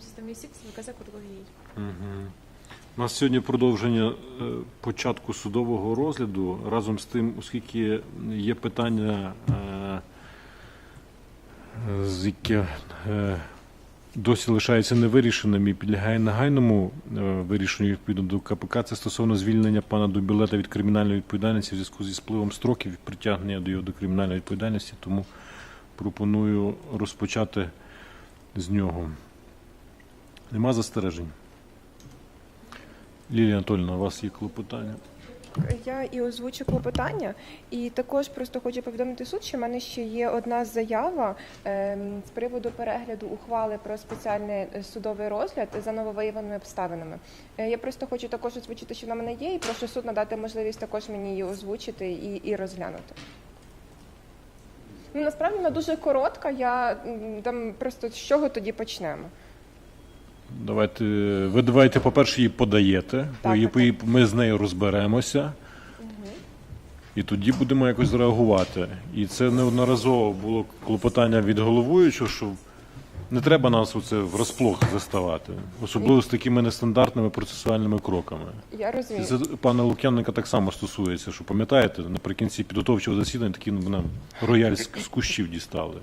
System V6 ВКЗ Круговій. Угу. У нас сьогодні продовження е, початку судового розгляду. Разом з тим, оскільки є питання, е, з яке е, досі лишається невирішеним і підлягає нагайному вирішенню відповідно до КПК, це стосовно звільнення пана Дубілета від кримінальної відповідальності в зв'язку зі спливом строків притягнення до його до кримінальної відповідальності. Тому пропоную розпочати з нього. Нема застережень. Лілія Анатольовна, у вас є клопотання? Я і озвучу клопотання, і також просто хочу повідомити суд, що в мене ще є одна заява ем, з приводу перегляду ухвали про спеціальний судовий розгляд за нововиявленими обставинами. Е, Я просто хочу також озвучити, що вона мене є, і прошу суд надати можливість також мені її озвучити і, і розглянути. Ну, насправді вона дуже коротка. Я там просто з чого тоді почнемо. Давайте, ви давайте, по-перше, її подаєте, Так, її- так, ми з нею розберемося, і тоді будемо якось реагувати. І це неодноразово було клопотання від головуючого, що не треба нас оце врозплох заставати, особливо з такими нестандартними процесуальними кроками. Я розумію. це пана Лук'яненка так само стосується, що пам'ятаєте, наприкінці підготовчого засідання такі ну, нам рояль з кущів дістали.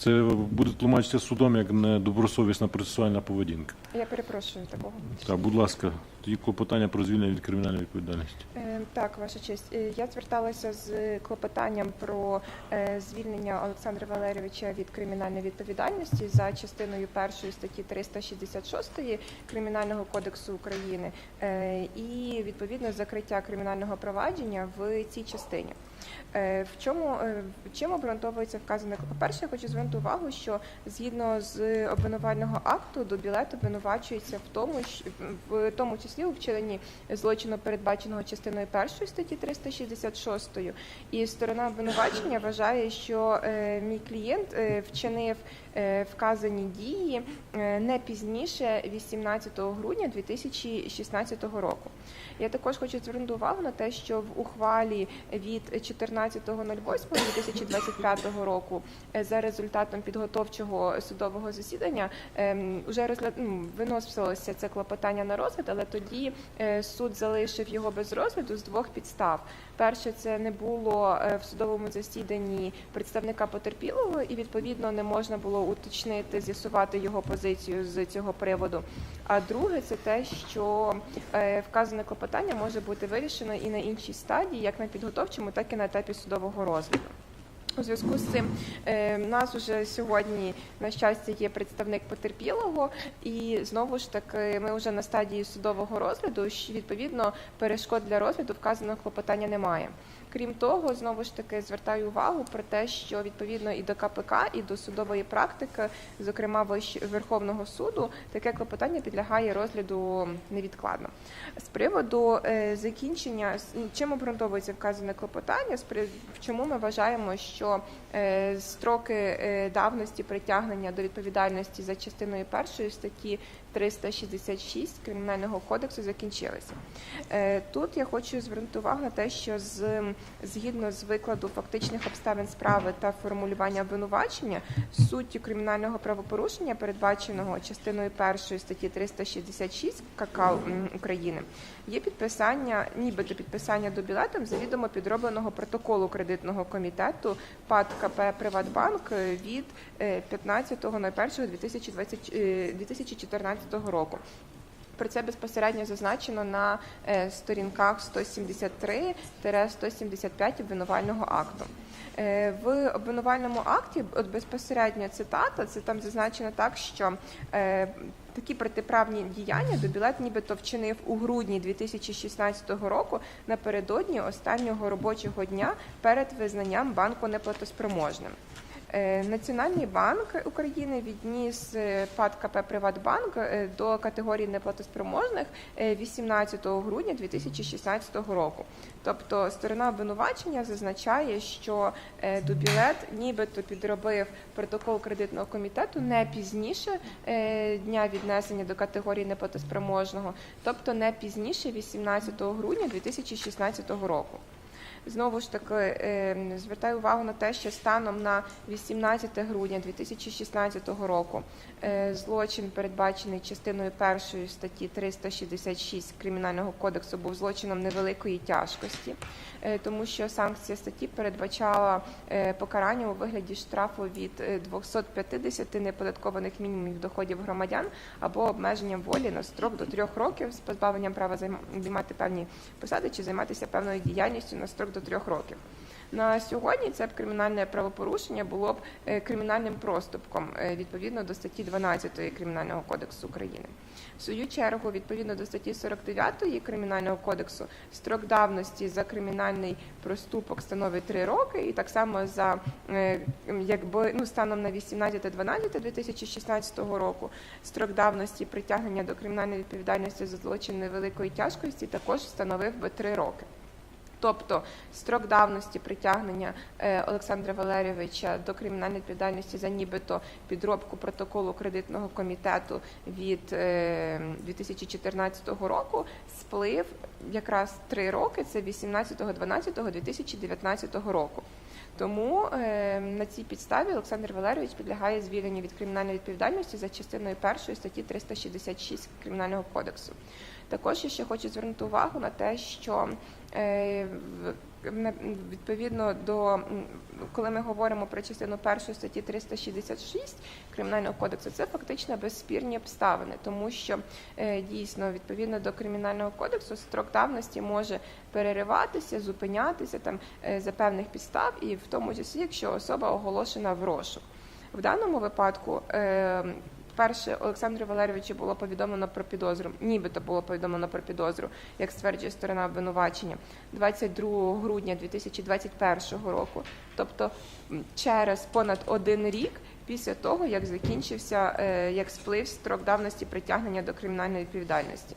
Це буде тлумачитися судом як недобросовісна процесуальна поведінка. Я перепрошую такого. Так, будь ласка, тоді клопотання про звільнення від кримінальної відповідальності. Е, Так, ваша честь. Е, Я зверталася з клопотанням про е, звільнення Олександра Валерійовича від кримінальної відповідальності за частиною першої статті 366 Кримінального кодексу України е, і відповідно закриття кримінального провадження в цій частині. Е, В чому е, чим обґрунтовується вказане? По-перше, я хочу звернути увагу, що згідно з обвинувального акту до білету обвинувачується в тому, в тому числі у вчиненні злочину, передбаченого частиною першої статті 366, і сторона обвинувачення вважає, що е, мій клієнт вчинив вказані дії не пізніше 18 грудня 2016 року. Я також хочу звернути увагу на те, що в ухвалі від 14.08.2025 року е, за результатом підготовчого судового засідання ем, вже розгляд ну, виносилося це клопотання на розгляд, але тоді е, суд залишив його без розгляду з двох підстав. Перше, це не було е, в судовому засіданні представника потерпілого, і відповідно не можна було уточнити, з'ясувати його позицію з цього приводу. А друге, це те, що вказане клопотання може бути вирішено і на іншій стадії, як на підготовчому, так і на етапі судового розгляду. У зв'язку з цим у в нас вже сьогодні, на щастя, є представник потерпілого, і знову ж таки ми вже на стадії судового розгляду. що, Відповідно, перешкод для розгляду вказаного клопотання немає. Крім того, знову ж таки звертаю увагу про те, що відповідно і до КПК, і до судової практики, зокрема Верховного суду, таке клопотання підлягає розгляду невідкладно. З приводу е, закінчення, ну, чим обґрунтовується вказане клопотання, чому ми вважаємо, що е, строки е, давності притягнення до відповідальності за частиною першої статті 366 Кримінального кодексу закінчилися. Тут я хочу звернути увагу на те, що з згідно з викладу фактичних обставин справи та формулювання обвинувачення суттю кримінального правопорушення, передбаченого частиною першої статті 366 КК України, є підписання, нібито підписання до білетом завідомо підробленого протоколу кредитного комітету ПАД КП Приватбанк від е, 15.01.2020 е, 2014 року. Про це безпосередньо зазначено на е, сторінках 173-175 обвинувального акту. Е, В обвинувальному акті, от безпосередньо цитата, це там зазначено так, що е, такі протиправні діяння Добілет нібито вчинив у грудні 2016 року напередодні останнього робочого дня перед визнанням банку неплатоспроможним. Е, Національний банк України відніс е, ПАД КП Приватбанк е, до категорії неплатоспроможних е, 18 грудня 2016 року. Тобто сторона обвинувачення зазначає, що Дубілет нібито підробив протокол кредитного комітету не пізніше дня віднесення до категорії неплатоспроможного, тобто не пізніше 18 грудня 2016 року. Знову ж таки, е, звертаю увагу на те, що станом на 18 грудня 2016 року е, злочин, передбачений частиною першої статті 366 Кримінального кодексу, був злочином невеликої тяжкості, е, тому що санкція статті передбачала е, покарання у вигляді штрафу від е, 250 неподаткованих мінімумів доходів громадян або обмеженням волі на строк до трьох років з позбавленням права займати певні посади чи займатися певною діяльністю на строк до трьох років. На сьогодні це б кримінальне правопорушення було б е, кримінальним проступком е, відповідно до статті 12 Кримінального кодексу України. В свою чергу, відповідно до статті 49 Кримінального кодексу, строк давності за кримінальний проступок становить 3 роки, і так само за е, якби ну станом на 18.12.2016 року строк давності притягнення до кримінальної відповідальності за злочин невеликої тяжкості також становив би 3 роки. Тобто строк давності притягнення е, Олександра Валерійовича до кримінальної відповідальності за нібито підробку протоколу кредитного комітету від е, 2014 року сплив якраз три роки. Це 18.12.2019 року. Тому е, на цій підставі Олександр Валерійович підлягає звільненню від кримінальної відповідальності за частиною першої статті 366 Кримінального кодексу. Також я ще хочу звернути увагу на те, що е, відповідно до коли ми говоримо про частину першої статті 366 кримінального кодексу, це фактично безспірні обставини, тому що е, дійсно відповідно до кримінального кодексу строк давності може перериватися, зупинятися там е, за певних підстав, і в тому числі, якщо особа оголошена в розшук. В даному випадку. Перше Олександру Валерійовичу було повідомлено про підозру, нібито було повідомлено про підозру, як стверджує сторона обвинувачення, 22 грудня 2021 року, тобто через понад один рік після того, як закінчився, е, як сплив строк давності притягнення до кримінальної відповідальності.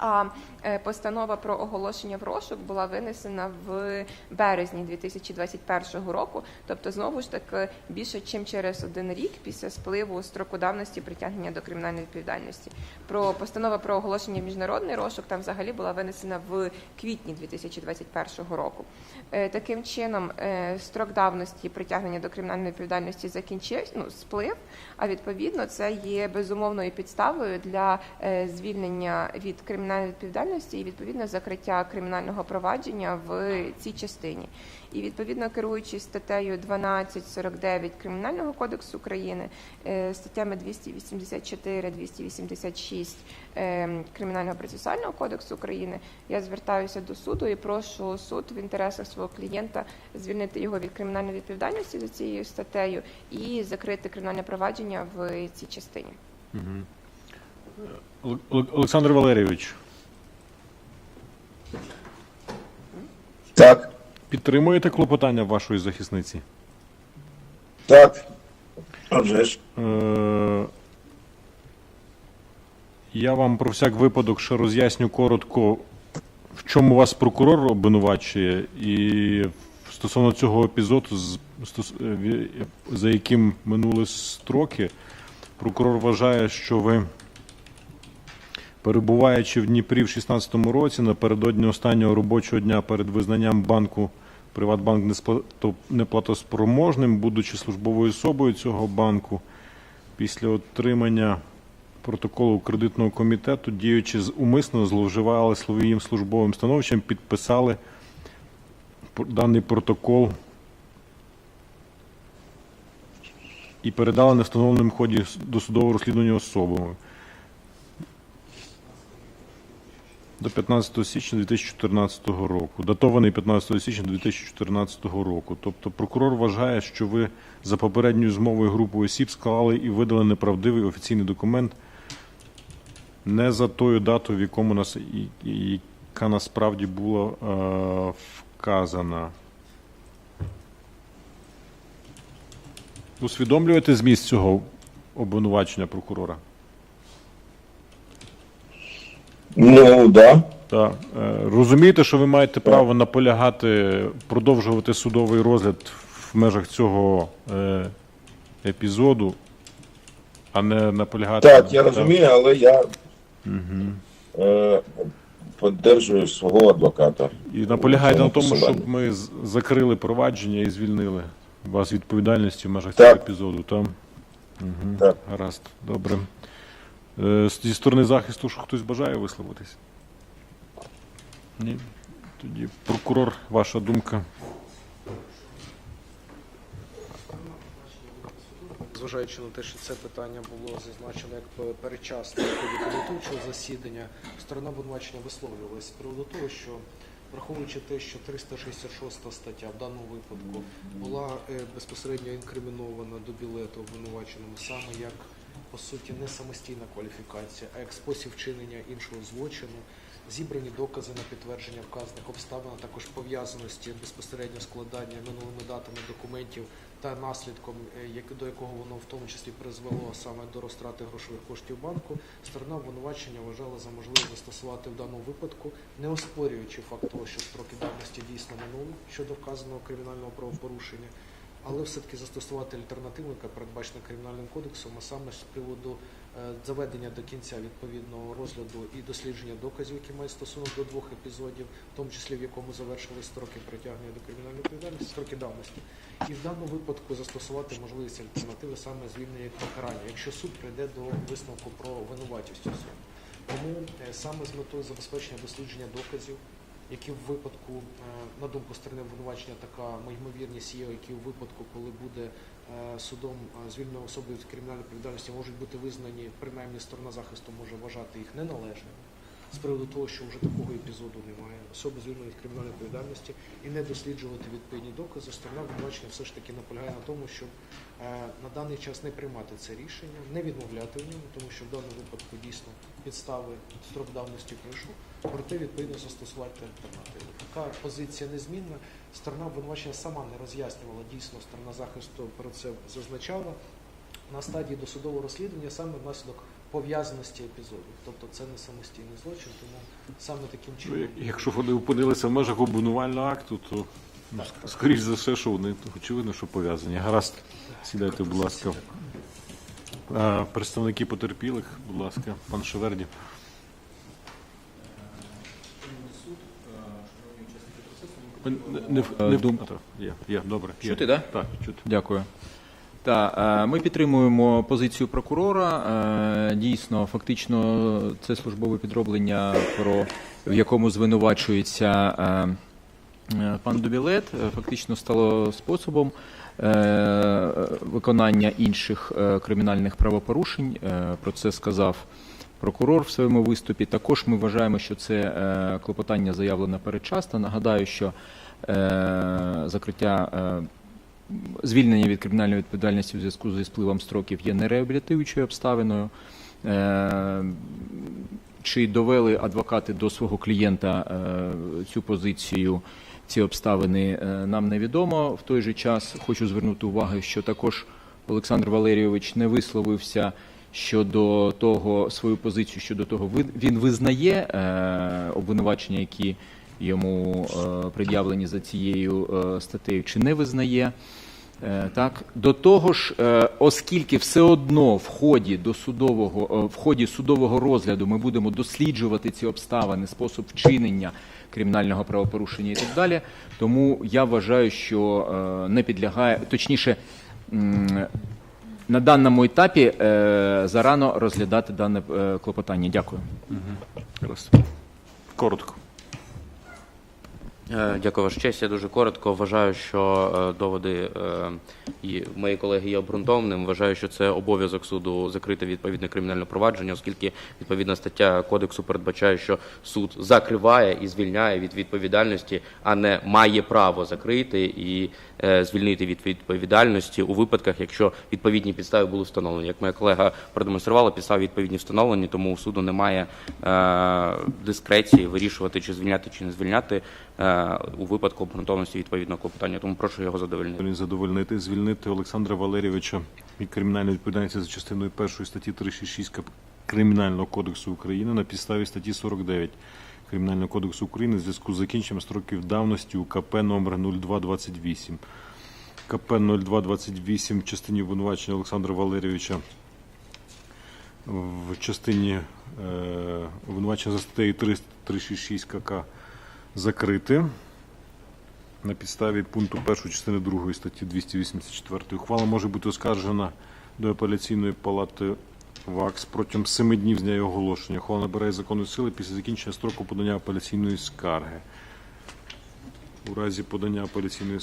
А е, постанова про оголошення в розшук була винесена в березні 2021 року, тобто знову ж таки більше ніж через один рік після спливу строку давності притягнення до кримінальної відповідальності. Про постанова про оголошення в міжнародний розшук там взагалі була винесена в квітні 2021 року. Е, Таким чином, е, строк давності притягнення до кримінальної відповідальності закінчився, ну сплив. А відповідно, це є безумовною підставою для звільнення від кримінальної відповідальності і відповідно закриття кримінального провадження в цій частині. І відповідно керуючись статтею 1249 Кримінального кодексу України, е, статтями 284, 286 е, Кримінального процесуального кодексу України, я звертаюся до суду і прошу суд в інтересах свого клієнта звільнити його від кримінальної відповідальності за цією статтею і закрити кримінальне провадження в цій частині. Оле- Оле- Олександр Валерійович, Так, підтримуєте клопотання вашої захисниці? так. Ж. Е, Я вам про всяк випадок ще роз'ясню коротко, в чому вас прокурор обвинувачує, і стосовно цього епізоду, е, за яким минули строки, прокурор вважає, що ви, перебуваючи в Дніпрі в 2016 році, напередодні останнього робочого дня перед визнанням банку Приватбанк неплатоспроможним, будучи службовою особою цього банку, після отримання протоколу кредитного комітету, діючи умисно зловживали своїм службовим становищем, підписали даний протокол і передали на встановленому ході досудового розслідування особами. До 15 січня 2014 року, датований 15 січня 2014 року. Тобто прокурор вважає, що ви за попередньою змовою групою осіб склали і видали неправдивий офіційний документ не за тою датою, в якому нас яка насправді була е, вказана. Усвідомлюєте зміст цього обвинувачення прокурора? Ну, да. Так. Е, Розумієте, що ви маєте право наполягати, продовжувати судовий розгляд в межах цього е, епізоду, а не наполягати. Так, я розумію, але я. Е, підтримую свого адвоката. І наполягаєте на тому, щоб ми закрили провадження і звільнили вас від відповідальності в межах Так. цього епізоду, там? Угу. Так. Гаразд, добре. Е, Зі сторони захисту, що хтось бажає висловитись? Ні. Тоді прокурор, ваша думка. Зважаючи на те, що це питання було зазначено як пе- передчасно підготовчого засідання, сторона обвинувачення висловлювалася з приводу того, що враховуючи те, що 366 стаття в даному випадку була е, безпосередньо інкримінована до білету обвинуваченому саме як по суті не самостійна кваліфікація, а як спосіб вчинення іншого злочину. Зібрані докази на підтвердження вказаних обставин, а також пов'язаності безпосередньо складання минулими датами документів та наслідком, е, до якого воно в тому числі призвело саме до розтрати грошових коштів банку, сторона обвинувачення вважала за можливе застосувати в даному випадку, не оспорюючи факт того, що строки давності дійсно минули щодо вказаного кримінального правопорушення, але все-таки застосувати альтернативу, яка передбачена кримінальним кодексом, а саме з приводу е, заведення до кінця відповідного розгляду і дослідження доказів, які мають стосунок до двох епізодів, в тому числі в якому завершили строки притягнення до кримінальної відповідальності, строки давності, і в даному випадку застосувати можливість альтернативи саме звільнення від покарання, якщо суд прийде до висновку про винуватість особи. Тому е, саме з метою забезпечення дослідження доказів, які в випадку, е, на думку сторони обвинувачення, така ймовірність є, які в випадку, коли буде е, судом е, звільнена особи від кримінальної відповідальності, можуть бути визнані, принаймні сторона захисту може вважати їх неналежними. З приводу того, що вже такого епізоду немає, особи звільнені від кримінальної відповідальності і не досліджувати відповідні докази, сторона обвинувачення все ж таки наполягає на тому, щоб на даний час не приймати це рішення, не відмовляти в ньому, тому що в даному випадку дійсно підстави строк давності пройшов, проте відповідно застосувати альтернативу. Така позиція незмінна. Сторона обвинувачення сама не роз'яснювала дійсно, сторона захисту про це зазначала на стадії досудового розслідування саме внаслідок пов'язаності епізодів. Тобто це не самостійний злочин, тому саме таким Ну, чином. як- Якщо вони опинилися в межах обвинувального акту, то ну, ск- скоріш за все, що вони очевидно, що пов'язані. Гаразд, сідайте, будь ласка. Представники потерпілих, будь ласка, пан Шеверді. Не, не, не, Дум- є, є, добре. є. Чути, да? Так, чути. Дякую. Так, е, ми підтримуємо позицію прокурора. Е, Дійсно, фактично, це службове підроблення, про в якому звинувачується е, е, пан Дубілет, е, фактично стало способом е, виконання інших е, кримінальних правопорушень. Е, Про це сказав прокурор в своєму виступі. Також ми вважаємо, що це е, клопотання заявлено передчасно. Нагадаю, що е, закриття. е, Звільнення від кримінальної відповідальності у зв'язку зі спливом строків є нереабілітуючою обставиною. Чи довели адвокати до свого клієнта цю позицію, ці обставини, нам невідомо. В той же час хочу звернути увагу, що також Олександр Валерійович не висловився щодо того свою позицію щодо того, він визнає е, обвинувачення, які йому е, пред'явлені за цією е, статтею, чи не визнає. Е, Так, до того ж, е, оскільки все одно в ході до судового е, в ході судового розгляду ми будемо досліджувати ці обставини, спосіб вчинення кримінального правопорушення і так далі. Тому я вважаю, що е, не підлягає, точніше, на даному етапі е, зарано розглядати дане е, клопотання. Дякую. Коротко. Е, Дякую, Ваша честь. Я дуже коротко вважаю, що е, доводи е, і мої колеги є обґрунтованим. Вважаю, що це обов'язок суду закрити відповідне кримінальне провадження, оскільки відповідна стаття кодексу передбачає, що суд закриває і звільняє від відповідальності, а не має право закрити і звільнити від відповідальності у випадках, якщо відповідні підстави були встановлені. Як моя колега продемонструвала, підстави відповідні встановлені, тому у суду немає дискреції вирішувати, чи звільняти, чи не звільняти у випадку обґрунтованості відповідного клопотання. Тому прошу його задовольнити. Задовольнити, звільнити Олександра Валерійовича від кримінальної відповідальності за частиною 1 статті 366 Кап- Кримінального кодексу України на підставі статті 49 Кримінального кодексу України в зв'язку з закінченням строків давності у КП номер 0228. КП 0228 в частині обвинувачення Олександра Валерійовича в частині е, обвинувачення за статтею 366 КК закрити на підставі пункту 1 частини 2 статті 284. Ухвала може бути оскаржена до апеляційної палати ВАКС протягом 7 днів з дня її оголошення. Ухвала набирає законної сили після закінчення строку подання апеляційної скарги. У разі подання апеляційної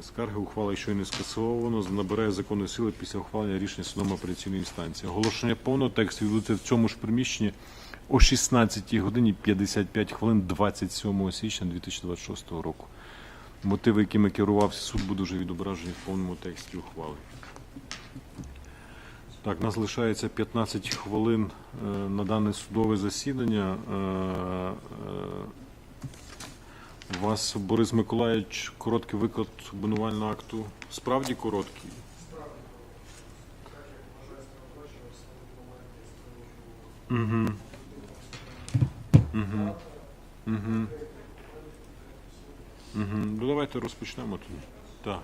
скарги ухвала, якщо й не скасовано, набирає законної сили після ухвалення рішення судом апеляційної інстанції. Оголошення повного тексту відбудеться в цьому ж приміщенні о 16 годині 55 хвилин 27 січня 2026 року. Мотиви, якими керувався суд, будуть вже відображені в повному тексті ухвали. Так, у нас лишається 15 хвилин е, на дане судове засідання. Е, е, у вас, Борис Миколаївич, короткий виклад обвинувального акту. Справді короткий? Справді. Угу. Угу. Угу. Угу. Ну, давайте розпочнемо тоді. Так.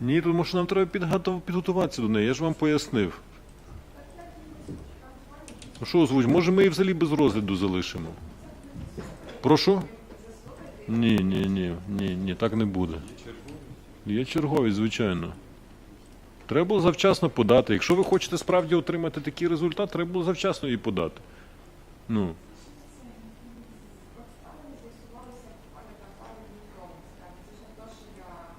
Ні, тому що нам треба підготов- підготуватися до неї. Я ж вам пояснив. Ну що озвуч, може ми її взагалі без розгляду залишимо? Прошу? Ні, ні, ні, ні, ні, так не буде. Є черговість, звичайно. Треба було завчасно подати. Якщо ви хочете справді отримати такий результат, треба було завчасно її подати. Ну.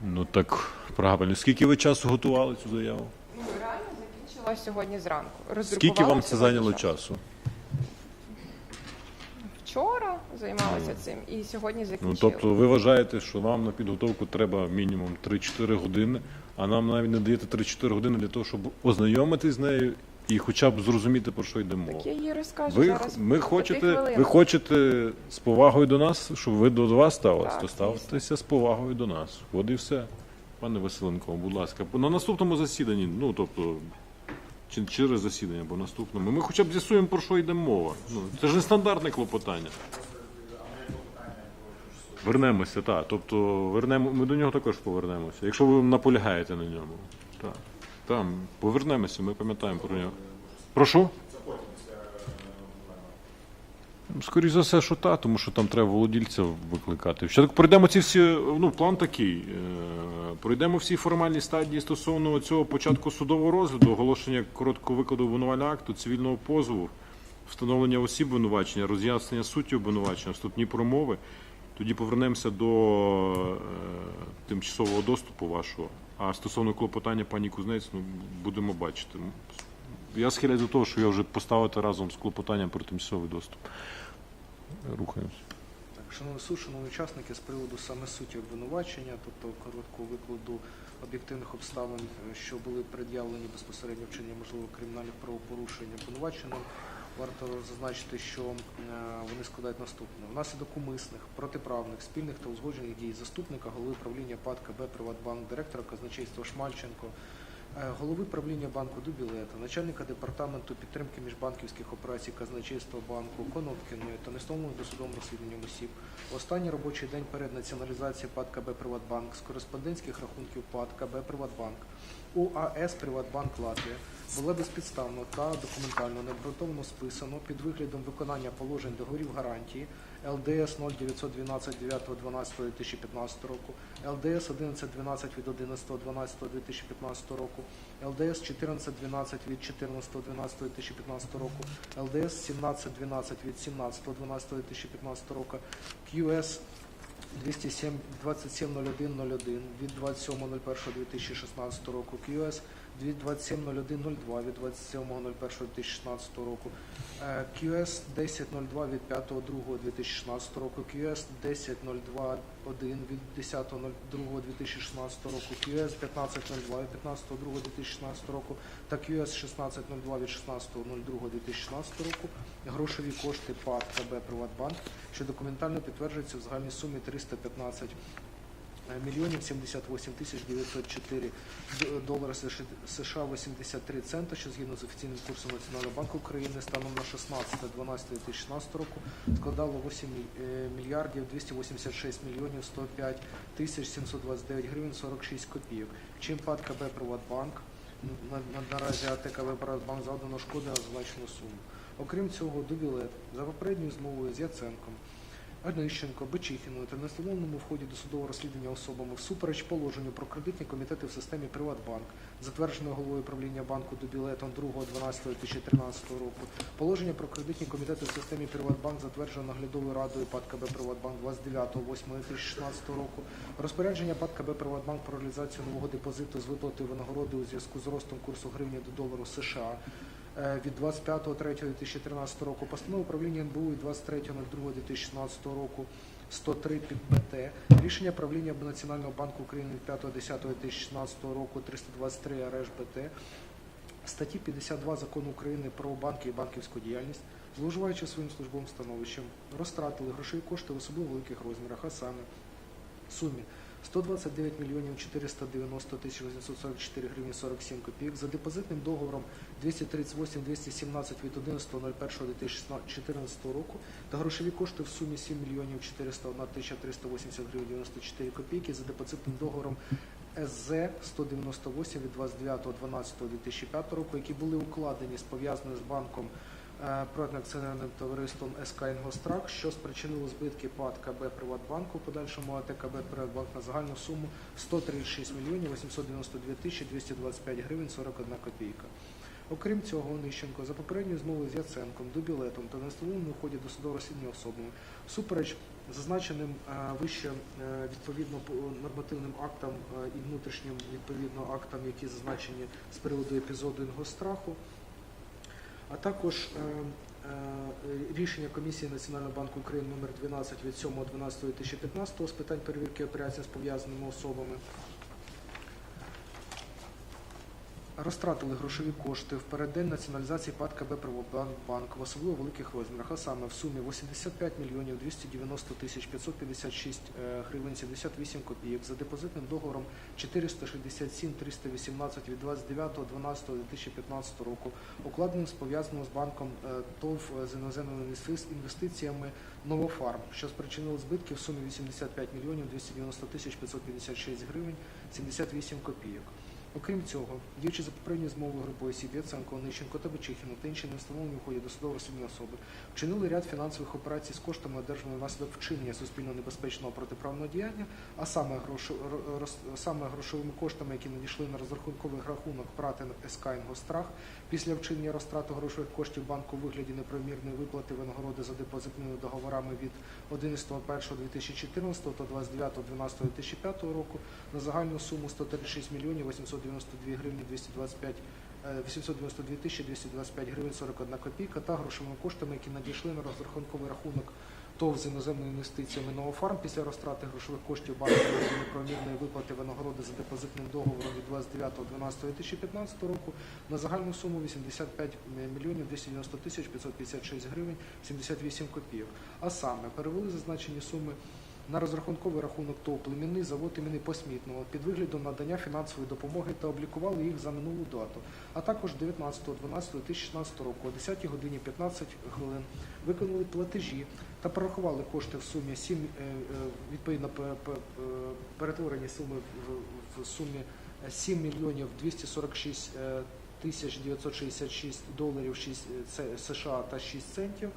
Ну так правильно. Скільки ви часу готували цю заяву? Ну, реально закінчила сьогодні зранку. Скільки вам це сьогодні зайняло часу? Займалася цим і сьогодні Ну, тобто ви вважаєте, що вам на підготовку треба мінімум 3-4 години, а нам навіть не даєте 3-4 години для того, щоб ознайомитись з нею і хоча б зрозуміти, про що йде мова. Так я їй розкажу Ви, зараз. ми хочете, ви хочете з повагою до нас, щоб ви до вас ставились, Так, то ставтеся з повагою до нас. От і все. Пане Василенко, будь ласка, на наступному засіданні, ну тобто чи через засідання або наступному, ми хоча б з'ясуємо, про що йде мова. Ну, це ж не стандартне клопотання. Вернемося, так. Тобто вернемо, ми до нього також повернемося. Якщо ви наполягаєте на ньому. Так. Там повернемося, ми пам'ятаємо про нього. Прошу? Скоріше за все, що та, тому що там треба володільця викликати. Ще так пройдемо ці всі, ну, план такий. е, Пройдемо всі формальні стадії стосовно цього початку судового розгляду, оголошення короткого викладу обвинувального акту, цивільного позову, встановлення осіб обвинувачення, роз'яснення суті обвинувачення, вступні промови. Тоді повернемося до е, тимчасового доступу вашого. А стосовно клопотання пані Кузнець, ну, будемо бачити. Я схиляюсь до того, що я вже поставити разом з клопотанням про тимчасовий доступ. Рухаємося. Так, шановні суд, шановні учасники, з приводу саме суті обвинувачення, тобто короткого викладу об'єктивних обставин, е, що були пред'явлені безпосередньо вчинення можливо кримінальних правопорушень обвинуваченим, варто зазначити, що е, вони складають наступне. Внаслідок умисних, протиправних, спільних та узгоджених дій заступника голови правління ПАД КБ «Приватбанк», директора казначейства Шмальченко, голови правління банку Дубілета, начальника департаменту підтримки міжбанківських операцій казначейства банку Коноткіної та нестановлених досудовим розслідуванням осіб. Останній робочий день перед націоналізацією ПАД КБ «Приватбанк» з кореспондентських рахунків ПАД КБ «Приватбанк» у АС «Приватбанк Латвія» було безпідставно та документально необґрунтовано списано під виглядом виконання положень договорів гарантії ЛДС 0912 9.12.2015 року, ЛДС 1112 від 11.12.2015 року, ЛДС 1412 від 14.12.2015 року, ЛДС 1712 від 17.12.2015 року, QS 207 270101 від 27.01.2016 року, QS 270102 від 27.01.2016 року, е, QS 1002 від 5.02.2016 року, QS 1002.1 від 10.02.2016 року, QS 1502 від 15.02.2016 року. Та QS 1602 від 16.02.2016 року. Грошові кошти ПАД КБ «Приватбанк», що документально підтверджується в загальній сумі 315 мільйонів 78 тисяч 904 д- долари США США 83 цента, що згідно з офіційним курсом Національного банку України станом на 16.12.2016 року складало 8 міль- е, мільярдів 286 мільйонів 105 тисяч 729 гривень 46 копійок. Чим ПАД КБ «Приватбанк» на, на, наразі АТКВ «Приватбанк» завдано шкоди на зазначену суму. Окрім цього, Дубілет за попередньою змовою з Яценком, Онищенко, Бечихіною та несловному в ході досудового розслідування особами всупереч положенню про кредитні комітети в системі «Приватбанк», затвердженого головою правління банку Дубілетом 2.12.2013 року, положення про кредитні комітети в системі «Приватбанк», затверджено наглядовою радою ПАД КБ «Приватбанк» 29.08.2016 року, розпорядження ПАД КБ «Приватбанк» про реалізацію нового депозиту з виплатою винагороди у зв'язку з ростом курсу гривні до долару США від 25.03.2013 року, постанова управління НБУ від 23.02.2016 року 103 під БТ, рішення правління Національного банку України від 5.10.2016 року 323 РЖ БТ, статті 52 Закону України про банки і банківську діяльність, зловживаючи своїм службовим становищем, розтратили грошові кошти в особливо великих розмірах, а саме сумі 129 мільйонів 490 тисяч 844 гривні 47 копійок. За депозитним договором 238 217 від 11.01.2014 року та грошові кошти в сумі 7 мільйонів 401 тисяча 380 гривень 94 копійки. За депозитним договором СЗ 198 від 29.12.2005 року, які були укладені з пов'язаною з банком акціонерним товариством СК «Інгострак», що спричинило збитки ПАД КБ «Приватбанку», подальшому АТ КБ «Приватбанк» на загальну суму 136 мільйонів 892 тисячі 225 гривень 41 копійка. Окрім цього, Онищенко за попередньою змовою з Яценком, Дубілетом та несловним у ході досудового розслідування особами всупереч зазначеним е, вище е, відповідно нормативним актам е, і внутрішнім відповідно актам, які зазначені з приводу епізоду інгостраху, а також е, е, рішення комісії Національного банку України номер 12 від 7.12.2015 з питань перевірки операцій з пов'язаними особами. Розтратили грошові кошти в переддень націоналізації ПАД КБ «Приватбанк» в особливо великих розмірах, а саме в сумі 85 мільйонів 290 тисяч 556 е, гривень 78 копійок за депозитним договором 467 318 від 29.12.2015 року, укладеним з пов'язаним з банком е, ТОВ з іноземними інвестиціями «Новофарм», що спричинило збитки в сумі 85 мільйонів 290 тисяч 556 гривень 78 копійок. Окрім цього, діючи за попередньою змовою групою осіб Яценко, Онищенко та Бечихіна та інші невстановлені в ході досудового розслідування особи, вчинили ряд фінансових операцій з коштами, одержаними внаслідок вчинення суспільно небезпечного протиправного діяння, а саме, грошо, роз- саме грошовими коштами, які надійшли на розрахунковий рахунок ПРАТ СК «Інгострах» після вчинення розтрати грошових коштів банку у вигляді неправомірної виплати винагороди за депозитними договорами від 11.01.2014 та 29.12.2005 року на загальну суму 136 мільйонів 892 гривні 225 е, 892 тисячі 225 гривень 41 копійка та грошовими коштами, які надійшли на розрахунковий рахунок ТОВ з іноземними інвестиціями «Новофарм» після розтрати грошових коштів банку у неправомірної виплати винагороди за депозитним договором від 29.12.2015 року на загальну суму 85 мільйонів 290 тисяч 556 гривень 78 копійок. А саме перевели зазначені суми на розрахунковий рахунок ТОВ «Племінний завод імені Посмітного під виглядом надання фінансової допомоги та облікували їх за минулу дату. А також 19.12.2016 року о 10 годині 15 хвилин виконали платежі та порахували кошти в сумі 7, е, е, відповідно е, перетворені суми в, сумі 7 мільйонів 246 е, тисяч 966 доларів 6 США та 6 центів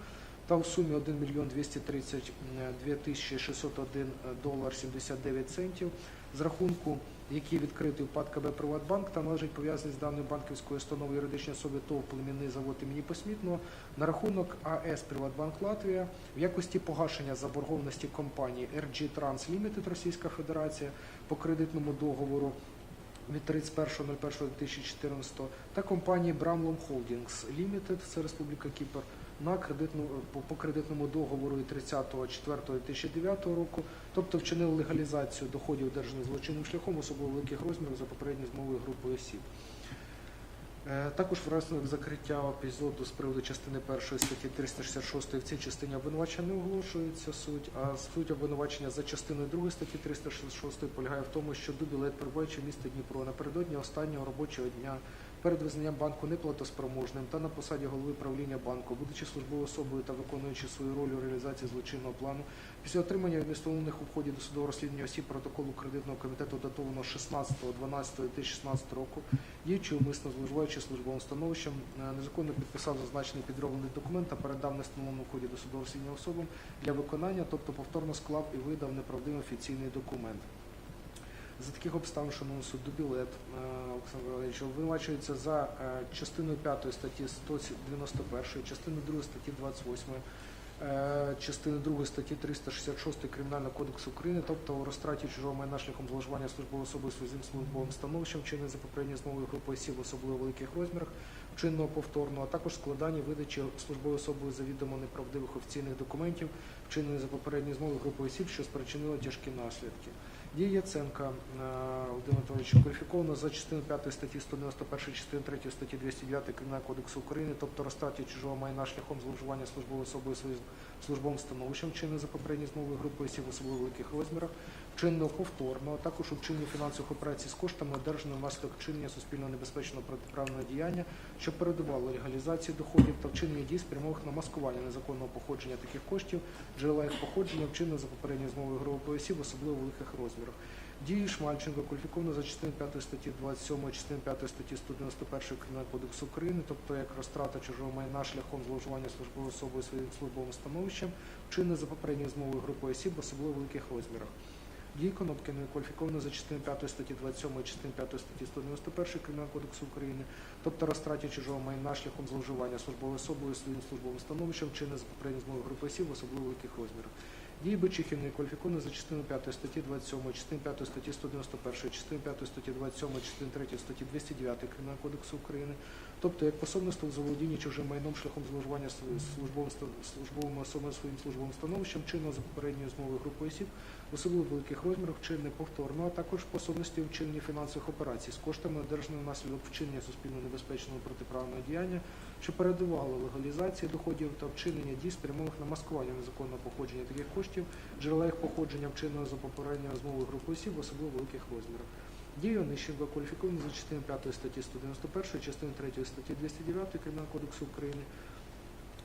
та в сумі 1 мільйон 232 тисячі 601 долар 79 центів. З рахунку, який відкритий у ПАД КБ «Приватбанк» та належить пов'язаний з даною банківською установою юридичної особи ТОВ «Племінний завод імені Посмітного» на рахунок АС «Приватбанк Латвія» в якості погашення заборгованості компанії RG Trans Limited Російська Федерація по кредитному договору від 31.01.2014 та компанії Bramlom Holdings Limited, це Республіка Кіпр, на кредитну по, кредитному договору від 30.04.2009 року, тобто вчинили легалізацію доходів, одержаних злочинним шляхом особливо великих розмірів за попередньою змовою групою осіб. Е, Також внаслідок закриття епізоду з приводу частини першої статті 366 в цій частині обвинувачення не оголошується суть, а суть обвинувачення за частиною 2 статті 366 полягає в тому, що Дубілет, перебуваючи в місті Дніпро напередодні останнього робочого дня перед визнанням банку неплатоспроможним та на посаді голови правління банку, будучи службовою особою та виконуючи свою роль у реалізації злочинного плану, після отримання відмістовлених у ході досудового розслідування осіб протоколу кредитного комітету датованого 16.12.2016 року, діючи умисно зловживаючи службовим становищем, е, незаконно підписав зазначений підроблений документ та передав нестановлену в ході досудового розслідування особам для виконання, тобто повторно склав і видав неправдивий офіційний документ. За таких обставин, шановний суд, Дубілет е, Олександр Валерійович обвинувачується за е, частиною 5 статті 191, частиною 2 статті 28, е, частиною 2 статті 366 Кримінального кодексу України, тобто у розтраті чужого майна шляхом зловживання службової особи своїм службовим становищем, вчинене за попередньою змовою групи осіб особливо великих розмірах, вчиненого повторно, а також складання видачі службовою особою завідомо неправдивих офіційних документів, вчинених за попередньою змовою групи осіб, що спричинило тяжкі наслідки. Дія Яценка е, Володимира Анатолійовича кваліфіковано за частиною 5 статті 191, частини 3 статті 209 Кримінального кодексу України, тобто розтраті чужого майна шляхом зловживання службовою особою своїм службовим становищем, вчинене за попередні змови групи осіб особливо великих розмірах, вчинено повторно, а також у фінансових операцій з коштами, одержаними внаслідок вчинення суспільно небезпечного протиправного діяння, що передувало легалізації доходів та вчинення дій, спрямованих на маскування незаконного походження таких коштів, джерела їх походження, вчинено за попередньою змовою групи осіб особливо великих розмірах. Дії Шмальченко кваліфіковано за частиною 5 статті 27, частиною 5 статті 191 Кримінального кодексу України, тобто як розтрата чужого майна шляхом зловживання службовою особою своїм службовим становищем, вчинене за попередньою змовою групи осіб особливо великих розмірах. Дії Конопкіної кваліфіковано за частиною 5 статті 27 і частиною 5 статті 191 Кримінального кодексу України, тобто розтраті чужого майна шляхом зловживання службовою особою своїм службовим становищем, вчинене за попередньою змовою групи осіб в особливо великих розмірах. Дії Бичихіної кваліфіковано за частиною 5 статті 27, частиною 5 статті 191, частиною 5 статті 27, частиною 3 статті 209 Кримінального кодексу України, тобто як пособництво в заволодінні чужим майном шляхом зловживання сл- службовим службовими особами своїм службовим становищем, чинного за попередньою змовою групи осіб, особливо великих розмірах, вчинене повторно, а також пособності в вчиненні фінансових операцій з коштами, одержаними внаслідок вчинення суспільно небезпечного протиправного діяння, що передувало легалізації доходів та вчинення дій, спрямованих на маскування незаконного походження таких коштів, джерела їх походження вчиненого за попередньою змовою групи осіб в особливо великих розмірах. Дії Онищенка кваліфіковані за частиною 5 статті 191, частиною 3 статті 209 Кримінального кодексу України,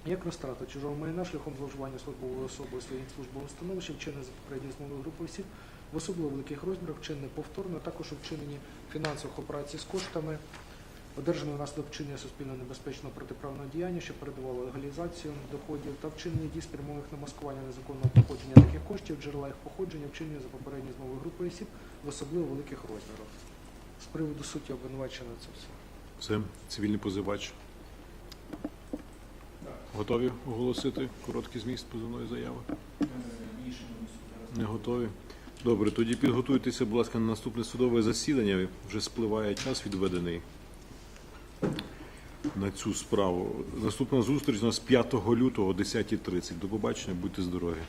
як розтрата чужого майна шляхом зловживання службовою особою своїм службовим становищем, вчинене за попередньою змовою групи осіб в особливо великих розмірах, вчинене повторно, а також у вчиненні фінансових операцій з коштами, одержаного внаслідок вчинення суспільно небезпечного протиправного діяння, що передувало легалізацію доходів та вчинення дій, спрямованих на маскування незаконного походження таких коштів, джерела їх походження, вчинення за попередньою змовою групи осіб в особливо великих розмірах. З приводу суті обвинувачення це все. Все, цивільний позивач. Готові оголосити короткий зміст позивної заяви? Не готові. Добре, тоді підготуйтеся, будь ласка, на наступне судове засідання. Вже спливає час відведений на цю справу. Наступна зустріч у нас 5 лютого о 10.30. До побачення, будьте здорові.